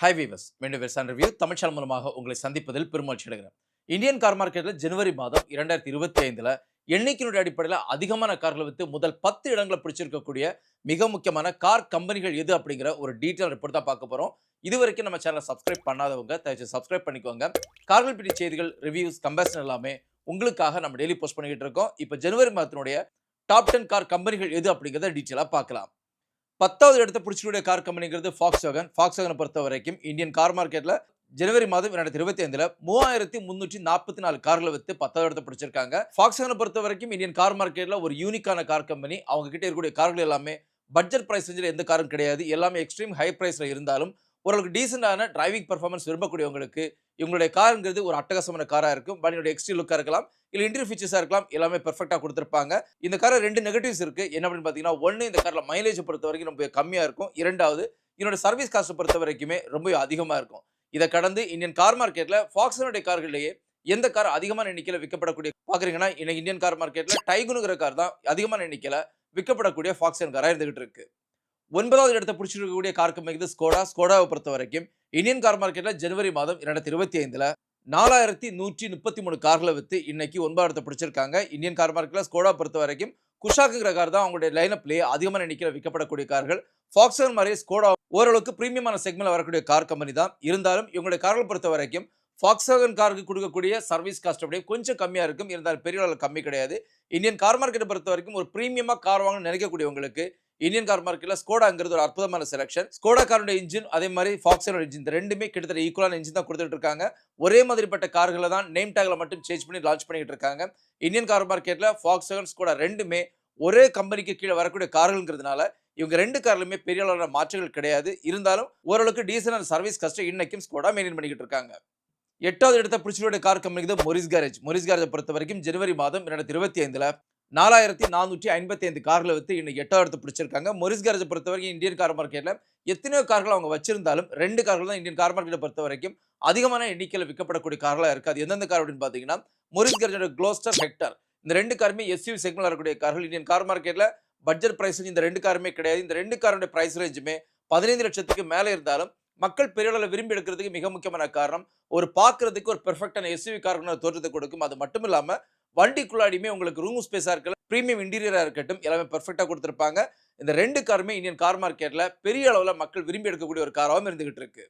High viewers மீண்டும் வெர்சான் review Tamil channel மூலமாக உங்களை சந்திப்பதில் பெருமகிழ்ச்சி அடைகிறேன். இந்தியன் கார் மார்க்கெட்டில் ஜனவரி மாதம் இரண்டாயிரத்தி இருபத்தி ஐந்தில் எண்ணிக்கையினுடைய அடிப்படையில் அதிகமான கார்களை வித்து முதல் பத்து இடங்களை பிடிச்சிருக்கக்கூடிய மிக முக்கியமான கார் கம்பெனிகள் எது அப்படிங்கிற ஒரு டீட்டெயில் ரிப்போர்ட் தான் பார்க்க போகிறோம் இது வரைக்கும் நம்ம சேனலை சப்ஸ்கிரைப் பண்ணாதவங்க தயவுச்சு சப்ஸ்கிரைப் பண்ணிக்கோங்க. கார்கள் பிடி செய்திகள் ரிவ்யூஸ் கம்பேரிசன் எல்லாமே உங்களுக்காக நம்ம டெய்லி போஸ்ட் பண்ணிக்கிட்டு இருக்கோம். இப்போ ஜனவரி மாதத்தினுடைய டாப் டென் கார் கம்பெனிகள் எது அப்படிங்கிறத டீட்டெயிலாக பார்க்கலாம். பத்தாவது இடத்தை பிடிச்சிக்கூடிய கார் கம்பெனிங்கிறது ஃபாக்ஸ் வேகன் ஃபாக்ஸ் வேகனை பொறுத்த வரைக்கும் இந்தியன் கார் மார்க்கெட்டில் ஜனவரி மாதம் இரண்டாயிரத்தி இருபத்தி ஐந்துல மூவாயிரத்தி முன்னூற்றி நாற்பத்தி நாலு கார்களை வித்து பத்தாவது இடத்தை பிடிச்சிருக்காங்க. ஃபாக்ஸ் வேகனை பொறுத்த வரைக்கும் இந்தியன் கார் மார்க்கெட்டில் ஒரு யூனிக்கான கார் கம்பெனி அவங்க கிட்ட இருக்கக்கூடிய கார்கள் எல்லாமே பட்ஜெட் ப்ரைஸ் ரேஞ்சில் எந்த காரும் கிடையாது. எல்லாமே எக்ஸ்ட்ரீம் ஹை ப்ரைஸில் இருந்தாலும் ஓரளவுக்கு டீசெண்டான டிரைவிங் பர்ஃபார்மன்ஸ் விரும்பக்கூடியவங்களுக்கு இவங்களுடைய காருங்கிறது ஒரு அட்டகாசமான காராக இருக்கும். பட் என்னுடைய எக்ஸ்ட்ரீம் லுக்காக இருக்கலாம். இல்லை இன்டீரியர் ஃபீச்சர்ஸாக இருக்கலாம் எல்லாமே பெர்ஃபெக்டாக கொடுத்துருப்பாங்க. இந்த காரில் ரெண்டு நெகட்டிவ்ஸ் இருக்கு. என்ன அப்படின்னு பார்த்தீங்கன்னா ஒன்று இந்த காரில் மைலேஜ் பொறுத்த வரைக்கும் ரொம்ப கம்மியாக இருக்கும். இரண்டாவது இதனோட சர்வீஸ் காஸ்ட்டை பொறுத்த வரைக்குமே ரொம்ப அதிகமாக இருக்கும். இதை கடந்து இந்தியன் கார் மார்க்கெட்டில் ஃபாக்ஸனுடைய கார்களிலேயே எந்த கார் அதிகமான எண்ணிக்கையில் விற்கப்படக்கூடிய பார்க்குறீங்கன்னா இன்னைக்கு இந்தியன் கார் மார்க்கெட்டில் டைகுனுங்கிற கார் தான் அதிகமான எண்ணிக்கையில் விற்கப்படக்கூடிய ஃபாக்ஸன் காராக இருந்துகிட்டு இருக்கு. ஒன்பதாவது இடத்தை பிடிச்சிருக்கக்கூடிய கார் கம்பெனி ஸ்கோடா ஸ்கோடாவை பொறுத்த வரைக்கும் இந்தியன் கார் மார்க்கெட்டில் ஜனவரி மாதம் இரண்டாயிரத்தி இருபத்தி ஐந்தில் நாலாயிரத்தி நூற்றி முப்பத்தி மூணு கார்களை வித்து இன்னைக்கு ஒன்பது இடத்தை பிடிச்சிருக்காங்க. இந்தியன் கார் மார்க்கெட்டில் ஸ்கோடா பொறுத்த வரைக்கும் குஷாக்குங்கிற கார் தான் அவங்களுடைய லைனப்லேயே அதிகமான எண்ணிக்கையில் விற்கப்படக்கூடிய கார்கள். ஃபாக்ஸன் மாதிரி ஸ்கோடா ஓரளவுக்கு பிரீமியமான செக்மெண்ட் வரக்கூடிய கார் கம்பெனி தான். இருந்தாலும் இவங்களுடைய கார்கள் பொறுத்த வரைக்கும் ஃபாக்ஸாகன் காருக்கு கொடுக்கக்கூடிய சர்வீஸ் காஸ்ட் அப்படியே கொஞ்சம் கம்மியாக இருக்கும். இருந்தாலும் பெரிய அளவில் கம்மி கிடையாது. இந்தியன் கார் மார்க்கெட்டை பொறுத்த வரைக்கும் ஒரு ப்ரீமியமாக கார் வாங்கணும்னு நினைக்கக்கூடியவங்களுக்கு இந்தியன் கார் மார்க்கெட்டில் ஸ்கோடாங்கிறது ஒரு அற்புதமான செலக்ஷன் ஸ்கோடா காரோட இன்ஜின் அதே மாதிரி ஃபாக்ஸனோட இன்ஜின் ரெண்டுமே கிட்டத்தட்ட ஈக்குவலான இன்ஜின் தான் கொடுத்துட்டு இருக்காங்க. ஒரே மாதிரிப்பட்ட கார்களை தான் நேம் டேக்ல மட்டும் சேஞ்ச் பண்ணி லான்ச் பண்ணிட்டு இருக்காங்க. இந்தியன் கார் மார்க்கெட்டில் ஃபாக்ஸன் ஸ்கோடா ரெண்டுமே ஒரே கம்பெனிக்கு கீழே வரக்கூடிய கார்கள்ங்கிறதுனால இவங்க ரெண்டு கார்லையுமே பெரிய அளவிலான மாற்றங்கள் கிடையாது. இருந்தாலும் ஓரளவுக்கு டீசனல் சர்வீஸ் கஷ்டம் இன்னைக்கும் ஸ்கோடா மெயின்டைன் பண்ணிக்கிட்டு இருக்காங்க. எட்டாவது இடத்த பிடிச்சிருடைய கார் கம்பெனிக்கு தான் மொரிஸ் கேரேஜ் மொரிஸ் கேரேஜை பொறுத்த வரைக்கும் ஜனவரி மாதம் இரண்டாயிரத்தி இருபத்தி ஐந்துல நாலாயிரத்தி நானூற்றி ஐம்பத்தி ஐந்து கார்களை வித்து இன்னைக்கு எட்டாயிரத்து பிடிச்சிருக்காங்க. மொரிஸ் கேரேஜை பொறுத்த வரைக்கும் இந்தியன் கார் மார்க்கெட்டில் எத்தனையோ கார்கள் அவங்க வச்சிருந்தாலும் ரெண்டு கார்கள் தான் இந்தியன் கார் மார்க்கெட்டை பொறுத்த வரைக்கும் அதிகமான எண்ணிக்கையில் விற்கப்படக்கூடிய கார்களாக இருக்குது அது எந்தெந்த கார் அப்படின்னு பார்த்தீங்கன்னா மொரிஸ் கார்ஜோட க்ளோஸ்டர் ஹெக்டர் இந்த ரெண்டு காருமே எஸ்யூ செக்மெண்ட்ல இருக்கக்கூடிய கார்கள் இந்தியன் கார் மார்க்கெட்டில் பட்ஜெட் பிரைஸ் இந்த ரெண்டு காருமே கிடையாது. இந்த ரெண்டு காரோட ப்ரைஸ் ரேஞ்சுமே பதினைந்து லட்சத்துக்கு மேலே இருந்தாலும் மக்கள் பெரிய அளவில் விரும்பி எடுக்கிறதுக்கு மிக முக்கியமான காரணம் ஒரு பார்க்கறதுக்கு ஒரு பெர்ஃபெக்டான எஸ்யூவி கார்கள் தோற்றத்தை கொடுக்கும். அது மட்டும் இல்லாமல் வண்டிக்குள்ளாடியுமே உங்களுக்கு ரூம் ஸ்பேஸாக இருக்கலாம் ப்ரீமியம் இன்டீரியராக இருக்கட்டும் எல்லாமே பர்ஃபெக்டாக கொடுத்துருப்பாங்க. இந்த ரெண்டு காருமே இந்தியன் கார் மார்க்கெட்டில் பெரிய அளவில் மக்கள் விரும்பி எடுக்கக்கூடிய ஒரு காராகவும் இருந்துகிட்டு இருக்கு.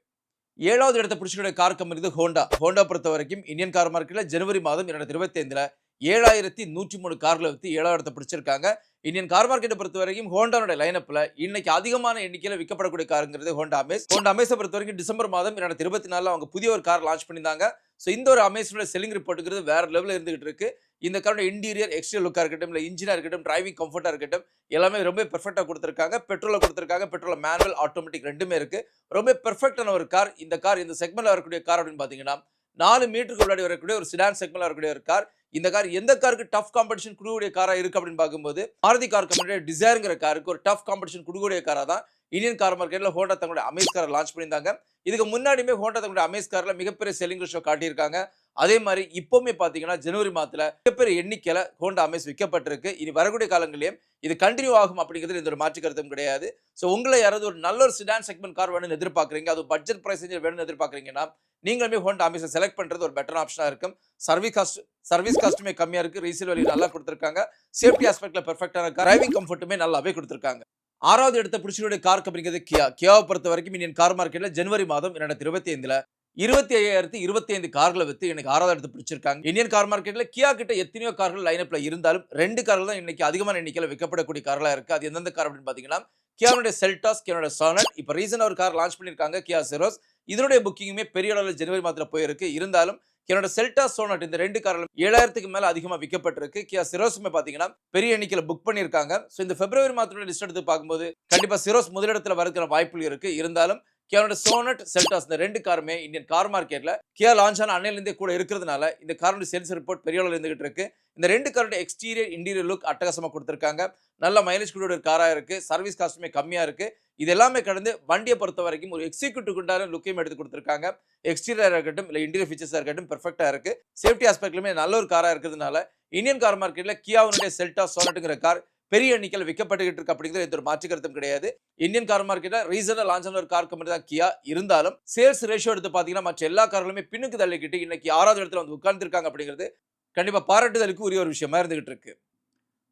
ஏழாவது இடத்தை பிடிச்சிக்கூடிய கார் கம்பெனி இது ஹோண்டா ஹோண்டா பொறுத்த வரைக்கும் இந்தியன் கார் மார்க்கெட்டில் ஜனவரி மாதம் இரண்டாயிரத்தி இருபத்தி ஐந்தில் ஏழாயிரத்தி நூற்றி மூணு கார்களை வித்து ஏழாயிரத்தை பிடிச்சிருக்காங்க. இந்தியன் கார் மார்க்கெட்டை பொறுத்த வரைக்கும் ஹோண்டாவோட லைனப்பில் இன்னைக்கு அதிகமான எண்ணிக்கையில் விற்கப்படக்கூடிய காருங்கிறது ஹோண்டா அமேஸ் ஹோண்டா அமேஸை பொறுத்த வரைக்கும் டிசம்பர் மாதம் இரண்டாயிரத்தி இருபத்தி நாலில் அவங்க புதிய ஒரு கார் லான்ச் பண்ணியிருந்தாங்க. ஸோ இந்த ஒரு அமேஸோட செல்லிங் ரிப்போர்ட்டுங்கிறது வேற லெவலில் இருந்துகிட்டு இருக்கு. இந்த காரோட இன்டீரியர் எக்ஸ்டீரியர் லுக்காக இருக்கட்டும் இல்லை இன்ஜினாக இருக்கட்டும் டிரைவிங் கம்ஃபர்ட்டாக இருக்கட்டும் எல்லாமே ரொம்ப பெர்ஃபெக்டாக கொடுத்துருக்காங்க. பெட்ரோலை கொடுத்துருக்காங்க. பெட்ரோல் மேனுவல் ஆட்டோமேட்டிக் ரெண்டுமே இருக்குது ரொம்ப பெர்ஃபெக்டான ஒரு கார் இந்த கார் இந்த செக்மெண்ட்டில் வரக்கூடிய கார் அப்படின்னு பார்த்தீங்கன்னா நாலு மீட்டருக்கு முன்னாடி வரக்கூடிய ஒரு சிடான் செக்மெண்ட்டில் வரக்கூடிய ஒரு கார் இந்த கார் எந்த காருக்கு டஃப் காம்படிஷன் கொடுக்கக்கூடிய காரா இருக்கு அப்படின்னு பார்க்கும்போது மாருதி கார் கம்பெனியோட டிசைருங்கிற காருக்கு ஒரு டஃப் காம்படிஷன் கொடுக்கக்கூடிய காரா தான் இந்தியன் கார் மார்க்கெட்ல ஹோண்டா தங்களுடைய அமேஸ் காரை லான்ச் பண்ணியிருந்தாங்க. இதுக்கு முன்னாடியுமே ஹோண்டா தங்களுடைய அமேஸ் காரில் மிகப்பெரிய செல்லிங் ஷோ காட்டியிருக்காங்க. அதே மாதிரி இப்போவுமே பார்த்தீங்கன்னா ஜனவரி மாதத்தில் மிகப்பெரிய எண்ணிக்கையில் ஹோண்டா அமேஸ் விற்கப்பட்டிருக்கு. இனி வரக்கூடிய காலங்களிலேயும் இது கண்டினியூ ஆகும் அப்படிங்கிறது எந்த ஒரு மாற்று கருத்தும் கிடையாது. ஸோ உங்களை யாராவது ஒரு நல்ல ஒரு சிடான் செக்மெண்ட் கார் வேணும்னு எதிர்பார்க்குறீங்க அது பட்ஜெட் ப்ரைஸ் வேணும்னு எதிர்பார்க்குறீங்கன்னா நீங்களுமே ஹோண்டா அமேஸை செலக்ட் பண்ணுறது ஒரு பெட்டர் ஆப்ஷனாக இருக்கும். சர்வீஸ் காஸ்ட் சர்வீஸ் காஸ்ட்டுமே கம்மியாக இருக்குது ரீசேல் வேல்யூ நல்லா கொடுத்துருக்காங்க. சேஃப்டி ஆஸ்பெக்டில் பெர்ஃபெக்டான டிரைவிங் கம்ஃபர்ட்டுமே நல்லாவே கொடுத்துருக்காங்க. ஆறாவது இடத்த பிடிச்சினுடைய கார் கம்பெனிங்கிறது கியா. கியாவை பொறுத்த வரைக்கும் இந்தியன் கார் மார்க்கெட்டில் ஜனவரி மாதம் இரண்டாயிரத்தி இருபத்தி ஐந்துல இருபத்தி ஐயாயிரத்தி இருபத்தி ஐந்து கார்களை வித்து எனக்கு ஆறாவது இடத்து பிடிச்சிருக்காங்க. இந்தியன் கார் மார்க்கெட்ல கியா கிட்ட எத்தனையோ கார்கள் லைனப்ல இருந்தாலும் ரெண்டு கார்கள் தான் இன்னைக்கு அதிகமான எண்ணிக்கையில் விற்கப்படக்கூடிய கார்களாக இருக்கு. அது எந்தெந்த கார் அப்படின்னு பாத்தீங்கன்னா கியாவுடைய செல்டாஸ் கியாவுடைய சானட் இப்போ ரீசன் ஒரு கார் லான்ச் பண்ணியிருக்காங்க கியா செரோஸ் இதனுடைய புக்கிங்குமே பெரிய அளவில் ஜனவரி மாதத்தில் போயிருக்கு. இருந்தாலும் என்னோட செல்டா சோனட் இந்த ரெண்டு காரிலும் ஏழாயிரத்துக்கு மேல அதிகமாக விற்கப்பட்டிருக்கு. கியா சிரோஸுமே பார்த்தீங்கன்னா பெரிய எண்ணிக்கையில் புக் பண்ணியிருக்காங்க. ஸோ இந்த பிப்ரவரி மாதத்தோட லிஸ்ட் எடுத்து பார்க்கும்போது கண்டிப்பாக சிரோஸ் முதலிடத்துல வரக்கிற வாய்ப்புகள் இருக்கு. இருந்தாலும் கியானோட சோனட் செல்டாஸ் இந்த ரெண்டு காருமே இந்தியன் கார் மார்க்கெட்ல கியா லான்ச் ஆன அன்னையிலேருந்தே கூட இருக்கிறதுனால இந்த காரோட சேல்ஸ் ரிப்போர்ட் பெரிய அளவில் இருந்துகிட்டு இருக்கு. இந்த ரெண்டு காரோட எக்ஸ்டீரியர் இன்டீரியர் லுக் அட்டகாசமாக கொடுத்துருக்காங்க. நல்ல மைலேஜ் கூட ஒரு காராக இருக்கு. சர்வீஸ் காஸ்ட்டுமே கம்மியாக இருக்கு. இது எல்லாமே கடந்து வண்டியை பொறுத்த வரைக்கும் ஒரு எக்ஸிக்யூட்டிவ் உண்டான லுக்கையும் எடுத்து கொடுத்துருக்காங்க. எக்ஸ்டீரியராக இருக்கட்டும் இல்லை இன்டீரியர் ஃபீச்சர்ஸாக இருக்கட்டும் பெர்ஃபெக்டாக இருக்கு. சேஃப்டி ஆஸ்பெக்ட்லுமே நல்ல ஒரு காராக இருக்கிறதுனால இந்தியன் கார் மார்க்கெட்டில் கியாவுடைய செல்டா சோனட்டுங்கிற கார் பெரிய எண்ணிக்கையில் விற்கப்பட்டுக்கிட்டு இருக்கு அப்படிங்கிறது எந்த ஒரு மாற்று கருத்தும் கிடையாது. இந்தியன் கார் மார்க்கெட்டில் ரீசனாக லான்ச் ஆன ஒரு கார் கம்பெனி தான் கியா இருந்தாலும் சேல்ஸ் ரேஷியோ எடுத்து பார்த்தீங்கன்னா மற்ற எல்லா கார்களுமே பின்னுக்கு தள்ளிக்கிட்டு இன்னைக்கு ஆறாவது இடத்துல வந்து உட்கார்ந்துருக்காங்க அப்படிங்கிறது கண்டிப்பாக பாராட்டுதலுக்கு உரிய ஒரு விஷயமா இருந்துகிட்டு இருக்கு.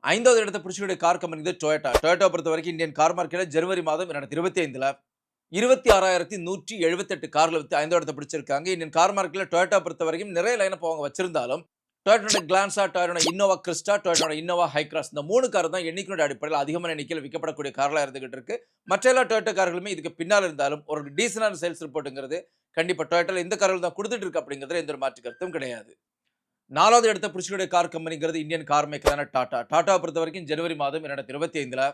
ஐந்தாவது இடத்தை பிடிச்சிக்கூடிய கார் கம்பெனி தான் டொயோட்டா டொயோட்டா பொறுத்த வரைக்கும் இந்தியன் கார் மார்க்கெட்டில் ஜனவரி மாதம் இரண்டாயிரத்தி இருபத்தி ஐந்தில் இருபத்தி ஆறாயிரத்தி நூற்றி எழுபத்தெட்டு காரில் வித்து ஐந்தாவது இடத்தை பிடிச்சிருக்காங்க. இந்தியன் கார் மார்க்கெட்டில் டொயோட்டா பொறுத்த வரைக்கும் நிறைய லைனப் அவங்க வச்சிருந்தாலும் டொயோட்டோட கிளான்ஸா டொயோட்டோட இன்னோவா கிறிஸ்டா டொயோட்டோட இன்னோவா ஹைக்ராஸ் இந்த மூணு கார் தான் எண்ணிக்கையோட அடிப்படையில் அதிகமான எண்ணிக்கையில் விற்கப்படக்கூடிய காரில் இருந்துகிட்டு இருக்கு. மற்ற எல்லா டொயோட்டோ கார்களுமே இதுக்கு பின்னால் இருந்தாலும் ஒரு டீசனான சேல்ஸ் ரிப்போர்ட்டுங்கிறது கண்டிப்பாக டொயோட்டோல இந்த கார்கள் தான் கொடுத்துட்டு இருக்கு அப்படிங்கிறது எந்த ஒரு மாற்று கருத்தும் கிடையாது. நாலாவது இடத்த பிடிச்சிக்கூடிய கார் கம்பெனிங்கிறது இந்தியன் கார் மேக்கரான டாடா டாடா பொறுத்த வரைக்கும் ஜனவரி மாதம் இரண்டாயிரத்தி இருபத்தி ஐந்தில்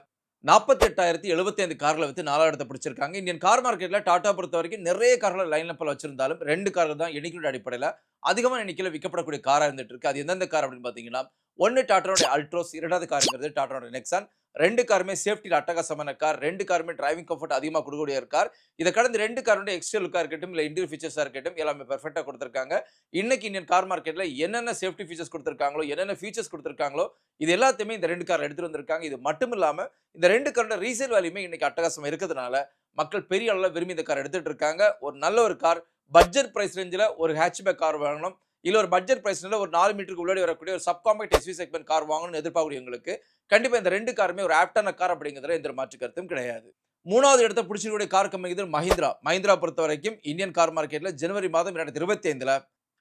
நாற்பத்தெட்டாயிரத்தி எழுபத்தி ஐந்து கார்களை வித்து நாலாவது இடத்தை பிடிச்சிருக்காங்க. இந்தியன் கார் மார்க்கெட்ல டாட்டா பொறுத்த வரைக்கும் நிறைய கார்கள் லைன் அப்பில் வச்சிருந்தாலும் ரெண்டு கார்கள் தான் எண்ணிக்கையோட அடிப்படையில் அதிகமான எண்ணிக்கையில் விற்கப்படக்கூடிய காராக இருந்துட்டு இருக்கு. அது எந்தெந்த கார் அப்படின்னு பார்த்தீங்கன்னா ஒன்று டாட்டாவோட அல்ட்ரோஸ் இரண்டாவது காருங்கிறது டாட்டாவோட நெக்ஸான். ரெண்டு காருமே சேஃப்டியில் அட்டகாசமான கார் ரெண்டு காருமே டிரைவிங் கம்ஃபர்ட் அதிகமாக கொடுக்கக்கூடிய கார். இதை கடந்து ரெண்டு காரோட எக்ஸ்டர் லுக்காக இருக்கட்டும் இல்லை இன்டீரியர் ஃபீச்சர்ஸாக இருக்கட்டும் எல்லாமே பெர்ஃபெக்டாக கொடுத்துருக்காங்க. இன்னைக்கு இந்தியன் கார் மார்க்கெட்டில் என்னென்ன சேஃப்டி ஃபீச்சர்ஸ் கொடுத்துருக்காங்களோ என்னென்ன ஃபீச்சர்ஸ் கொடுத்துருக்காங்களோ இது எல்லாத்தையுமே இந்த ரெண்டு கார் எடுத்துட்டு வந்திருக்காங்க. இது மட்டும் இல்லாமல் இந்த ரெண்டு காரோட ரீசேல் வேல்யூமே இன்னைக்கு அட்டகாசம் இருக்கிறதுனால மக்கள் பெரிய அளவில் விரும்பி இந்த கார் எடுத்துகிட்டு இருக்காங்க. ஒரு நல்ல ஒரு கார் பட்ஜெட் ப்ரைஸ் ரேஞ்சில் ஒரு ஹேட்ச்பேக் கார் வாங்கணும். இல்லை ஒரு பட்ஜெட் ப்ரைஸ்னால ஒரு நாலு மீட்டருக்கு உள்ளாடி வரக்கூடிய ஒரு சப்காம்பேக்ட் எஸ்வி செக்மெண்ட் கார் வாங்கணும்னு எதிர்பார்க்கக்கூடியவங்களுக்கு கண்டிப்பாக இந்த ரெண்டு காருமே ஒரு ஆப்டான கார் அப்படிங்கிறதுல எந்த மாற்று கருத்தும் கிடையாது. மூணாவது இடத்த பிடிச்சிருக்கூடிய கார் கம்பெனி மஹிந்திரா. மஹிந்திரா பொறுத்த வரைக்கும் இந்தியன் கார் மார்க்கெட்டில் ஜனவரி மாதம் இரண்டாயிரத்தி இருபத்தி ஐந்தில்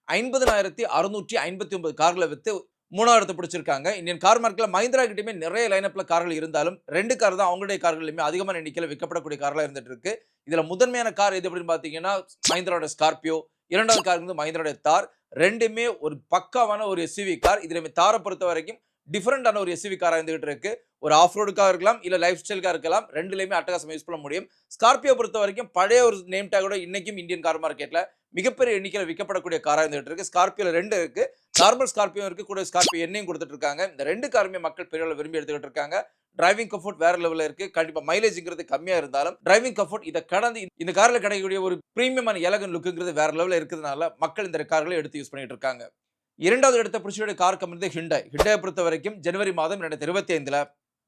ஐம்பதனாயிரத்தி அறுநூற்றி ஐம்பத்தி ஒன்பது கார்களை வித்து மூணாவது இடத்தை பிடிச்சிருக்காங்க. இந்தியன் கார் மார்க்கெட்டில் மஹிந்திரா கிட்டயுமே நிறைய லைனப்பில் கார்கள் இருந்தாலும் ரெண்டு கார் தான் அவங்களுடைய கார்களுமே அதிகமான எண்ணிக்கையில் விற்கப்படக்கூடிய கார்களாக இருந்துட்டு இருக்கு. இதில் முதன்மையான கார் எது அப்படின்னு பார்த்தீங்கன்னா மஹிந்திராவோட ஸ்கார்பியோ இரண்டாவது கார் வந்து மஹிந்திராவோட தார் ரெண்டுமே ஒரு பக்காவான ஒரு எஸ்யூவி கார் இதில் தாரை பொறுத்த வரைக்கும் டிஃப்ரெண்டான ஒரு எஸ்யூவி காராக இருந்துகிட்டு இருக்கு. ஒரு ஆஃப் ரோடுக்காக இருக்கலாம் இல்லை லைஃப் ஸ்டைலுக்காக இருக்கலாம் ரெண்டுலேயுமே அட்டகாசம் யூஸ் பண்ண முடியும். ஸ்கார்பியோ பொறுத்த வரைக்கும் பழைய ஒரு நேம் டேக்கோட இன்றைக்கும் இந்தியன் கார் மார்க்கெட்டில் மிகப்பெரிய எண்ணிக்கையில் விற்கப்படக்கூடிய காராக இருந்துகிட்டு இருக்கு. ஸ்கார்பியோவில் ரெண்டு இருக்குது நார்மல் ஸ்கார்பியோ இருக்குது கூட ஸ்கார்பியோ எண்ணையும் கொடுத்துட்டு இருக்காங்க. இந்த ரெண்டு காருமே மக்கள் பெரிய விரும்பி எடுத்துக்கிட்டு இருக்காங்க. டிரைவிங் கம்ஃபர்ட் வேற லெவலில் இருக்கு. கண்டிப்பாக மைலேஜ்ங்கிறது கம்மியாக இருந்தாலும் டிரைவிங் கம்ஃபர்ட் இதை கடந்து இந்த காரில் கிடைக்கக்கூடிய ஒரு பிரீமியமான எலகன் லுக்குங்கிறது வேற லெவலில் இருக்கிறதுனால மக்கள் இந்த கார்களை எடுத்து யூஸ் பண்ணிட்டு இருக்காங்க. இரண்டாவது இடத்த பிடிச்ச கார் கம்பெனி ஹிண்டாய் ஹிண்டாயை பொறுத்த வரைக்கும் ஜனவரி மாதம் ரெண்டாயிரத்தி இருபத்தி ஐந்தில்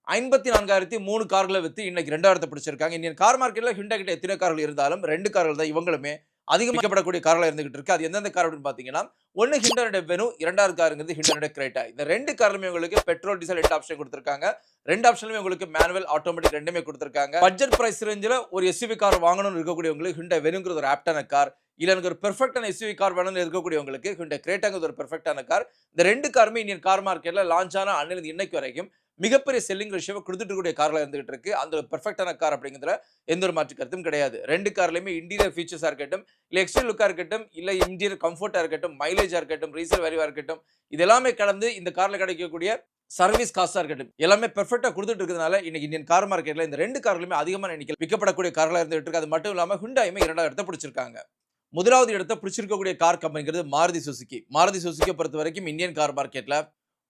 ஐம்பத்தி நான்காயிரத்தி மூணு கார்களை விற்று இன்னைக்கு ரெண்டாயிரத்தை பிடிச்சிருக்காங்க. இந்தியன் கார் மார்க்கெட்டில் ஹிண்டா கிட்ட எத்தனை கார்கள் இருந்தாலும் ரெண்டு கார்கள் தான் இவங்களுமே அதிகமாக்கப்படக்கூடிய கார்களாக இருந்துகிட்டு இருக்கு. அது எந்தெந்த கார் அப்படின்னு பார்த்தீங்கன்னா ஒன்று ஹிண்டனுடைய வெனு இரண்டாவது காருங்கிறது ஹிண்டனுடைய கிரேட்டா. இந்த ரெண்டு காருமே உங்களுக்கு பெட்ரோல் டீசல் ரெண்டு ஆப்ஷன் கொடுத்துருக்காங்க. ரெண்டு ஆப்ஷனுமே உங்களுக்கு மேனுவல் ஆட்டோமேட்டிக் ரெண்டுமே கொடுத்துருக்காங்க. பட்ஜெட் பிரைஸ் ரேஞ்சில் ஒரு எஸ்யூவி கார் வாங்கணும்னு இருக்கக்கூடியவங்களுக்கு ஹிண்டா வெனுங்கிறது ஒரு ஆப்டான கார். இல்லை எனக்கு ஒரு பெர்ஃபெக்டான எஸ்யூவி கார் வேணும்னு இருக்கக்கூடியவங்களுக்கு ஹிண்டா கிரேட்டாங்கிறது ஒரு பெர்ஃபெக்டான கார். இந்த ரெண்டு காருமே இந்தியன் கார் மார்க்கெட்டில் லான்ச் ஆன அன்னிலிருந்து இன்னைக்கு வரைக்கும் மிகப்பெரிய செல்லிங் ரேஷியோவை கொடுத்துட்டு இருக்கக்கூடிய காரில் இருந்துகிட்டு இருக்கு. அந்த பெர்ஃபெக்டான கார் அப்படிங்கிறதுல எந்த ஒரு மாற்று கருத்தும் கிடையாது. ரெண்டு கார்லையுமே இன்டீரியர் ஃபீச்சர்ஸாக இருக்கட்டும் இல்லை எக்ஸ்டர் லுக்காக இருக்கட்டும் இல்லை இன்டீரியர் கம்ஃபர்ட்டாக இருக்கட்டும் மைலேஜாக இருக்கட்டும் ரீசல் வேல்யூவாக இருக்கட்டும் இது எல்லாமே கடந்து இந்த காரில் கிடைக்கக்கூடிய சர்வீஸ் காஸ்ட்டாக இருக்கட்டும் எல்லாமே பெர்ஃபெக்டாக கொடுத்துட்டு இருக்கிறதுனால இன்னைக்கு இந்தியன் கார் மார்க்கெட்டில் இந்த ரெண்டு கார்களுமே அதிகமான எண்ணிக்கை விற்கப்படக்கூடிய கார்களாக இருந்துகிட்டு இருக்கு. அது மட்டும் இல்லாமல் ஹுண்டாயுமே இரண்டாவது இடத்த பிடிச்சிருக்காங்க. முதலாவது இடத்த பிடிச்சிருக்கக்கூடிய கார் கம்பெனிங்கிறது மாருதி சுசுகி மாருதி சுசுக்கியை பொறுத்த வரைக்கும் இந்தியன் கார் மார்க்கெட்டில்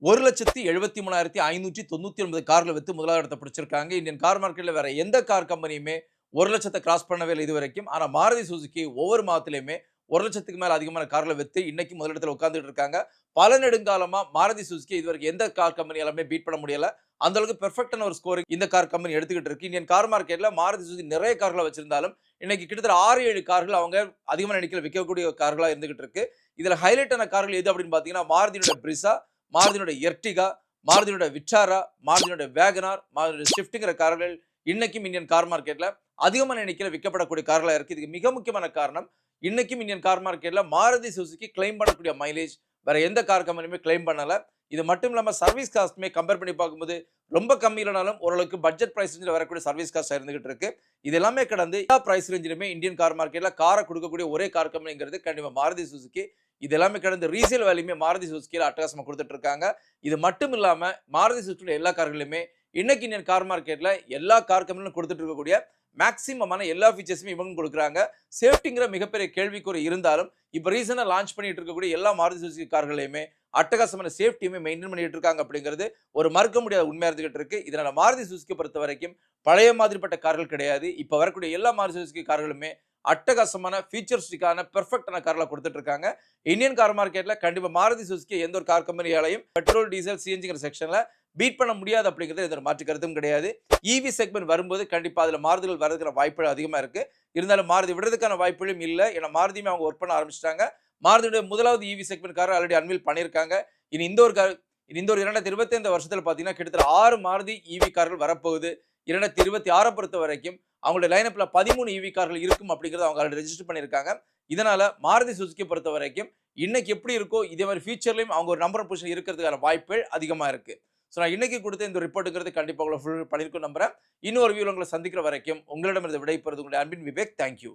ஒரு லட்சத்தி எழுபத்தி மூணாயிரத்தி ஐநூற்றி தொண்ணூற்றி ஒன்பது காரில் விற்று முதலாவது இடத்தை பிடிச்சிருக்காங்க. இந்தியன் கார் மார்க்கெட்டில் வேறு எந்த கார் கம்பெனியுமே ஒரு லட்சத்தை கிராஸ் பண்ணவே இல்லை இது வரைக்கும் ஆனால் மாருதி சுசுக்கி ஒவ்வொரு மாதத்துலையுமே ஒரு லட்சத்துக்கு மேலே அதிகமான கார்களை வித்து இன்னைக்கு முதலிடத்தில் உட்காந்துட்டு இருக்காங்க. பல நெடுங்காலமாக மாருதி சுசுக்கி இது வரைக்கும் எந்த கார் கம்பெனி எல்லாமே பீட் பண்ண முடியல. அந்த அளவுக்கு பெர்ஃபெக்டான ஒரு ஸ்கோரிங் இந்த கார் கம்பெனி எடுத்துக்கிட்டு இருக்கு. இந்தியன் கார் மார்க்கெட்டில் மாருதி சுசுக்கி நிறைய கார்களை வச்சிருந்தாலும் இன்னைக்கு கிட்டத்தட்ட ஆறு ஏழு கார்கள் அவங்க அதிகமான எண்ணிக்கையில் விற்கக்கூடிய கார்களாக இருந்துகிட்டு இருக்கு. இதில் ஹைலைட்டான கார்கள் எது அப்படின்னு பார்த்தீங்கன்னா மாருதியோட பிரிசா மாருதியோட எர்டிகா மாருதியோட விச்சாரா மாருதியோட வேகனார் மாருதியோட ஷிஃப்ட்டுங்கிற கார்கள் இன்னைக்கும் இந்தியன் கார் மார்க்கெட்டில் அதிகமான எண்ணிக்கையில் விற்கப்படக்கூடிய கார்களாக இருக்குது. இதுக்கு மிக முக்கியமான காரணம் இன்னைக்கும் இந்தியன் கார் மார்க்கெட்டில் மாருதி சுசுகி கிளைம் பண்ணக்கூடிய மைலேஜ் வேற எந்த கார் கம்பெனியுமே கிளைம் பண்ணலை. இது மட்டும் இல்லாமல் சர்வீஸ் காஸ்ட்டுமே கம்பேர் பண்ணி பார்க்கும்போது ரொம்ப கம்மி இல்லைனாலும் ஓரளவுக்கு பட்ஜெட் ப்ரைஸ் ரேஞ்சில் வரக்கூடிய சர்வீஸ் காஸ்ட் இருந்துகிட்டு இருக்கு. இது எல்லாமே கடந்து எல்லா ப்ரைஸ் ரேஞ்சிலுமே இந்தியன் கார் மார்க்கெட்டில் காரை கொடுக்கக்கூடிய ஒரே கார் கம்பெனிங்கிறது கண்டிப்பாக மாருதி சுசுக்கி இது எல்லாமே கடந்து ரீசேல் வேலையுமே மாருதி சுசுக்கியில் அட்டகாசமாக கொடுத்துட்டு இருக்காங்க. இது மட்டும் இல்லாமல் மாருதி சுசுக்கியோட எல்லா கார்களுமே இன்னைக்கு இந்தியன் கார் மார்க்கெட்டில் எல்லா கார் கம்பெனிலும் கொடுத்துட்டு இருக்கக்கூடிய மேக்ஸிமமான எல்லா ஃபீச்சர்ஸுமே இவங்க கொடுக்குறாங்க. சேஃப்டிங்கிற மிகப்பெரிய கேள்விக்குறி இருந்தாலும் இப்போ ரீசனாக லான்ச் பண்ணிட்டு இருக்கக்கூடிய எல்லா மாருதி சுசுகி கார்களையுமே அட்டகாசமான சேஃப்டியுமே மெயின்டைன் பண்ணிட்டு இருக்காங்க அப்படிங்கிறது ஒரு மறுக்க முடியாத உண்மையாக இருந்துகிட்டு இருக்கு. இதனால மாருதி சுசுகி பொறுத்த வரைக்கும் பழைய மாதிரிப்பட்ட கார்கள் கிடையாது. இப்போ வரக்கூடிய எல்லா மாருதி சுசுகி கார்களுமே அட்டகாசமான ஃபீச்சர்ஸ்டிக்கான பெர்ஃபெக்டான காரில் கொடுத்துட்டு இருக்காங்க. இந்தியன் கார் மார்க்கெட்டில் கண்டிப்பாக மாருதி சுசுகி எந்த ஒரு கார் கம்பெனியாலையும் பெட்ரோல் டீசல் சிஎன்ஜிங்கிற செக்ஷனில் பீட் பண்ண முடியாது அப்படிங்கிறது எந்த மாற்று கருத்தும் கிடையாது. இவி செக்மெண்ட் வரும்போது கண்டிப்பாக அதில் மாறுதல்கள் வரதுக்கான வாய்ப்புகள் அதிகமாக இருக்குது இருந்தாலும் மாறுதி விடுறதுக்கான வாய்ப்புகளும் இல்லை. ஏன்னா மாறுதியுமே அவங்க ஒர்க் பண்ண ஆரம்பிச்சிட்டாங்க. மாறுதியுடைய முதலாவது இவி செக்மெண்ட் காரை ஆல்ரெடி அன்வில் பண்ணியிருக்காங்க. இனி இந்த ஒரு கார் இனி இந்த ஒரு இரண்டாயிரத்தி இருபத்தி ஐந்து வருஷத்தில் பார்த்தீங்கன்னா கிட்டத்தட்ட ஆறு மாருதி இவி கார்கள் வரப்போகுது. இரண்டாயிரத்தி இருபத்தி ஆறை பொறுத்த வரைக்கும் அவங்களுடைய லைனப்பில் பதிமூணு இவி கார்கள் இருக்கும் அப்படிங்கிறத அவங்க ஆல்ரெடி ரெஜிஸ்டர் பண்ணியிருக்காங்க. இதனால் மாருதி சுசுக்கி பொறுத்த வரைக்கும் இன்னைக்கு எப்படி இருக்கோ இதே மாதிரி ஃபியூச்சர்லையும் அவங்க ஒரு நம்பர் பொசிஷன் இருக்கிறதுக்கான வாய்ப்புகள் அதிகமாக இருக்குது ஸோ நான் இன்னைக்கு கொடுத்த இந்த ரிப்போர்ட்டுங்கிறது கண்டிப்பாக உங்களை ஃபுல் பண்ணியிருக்கோம் நம்புறேன். இன்னொரு வியூவில் உங்களை சந்திக்கிற வரைக்கும் உங்களிடமிருந்து விடைபெறுது உங்களுடைய அன்பின் விவேக். தேங்க்யூ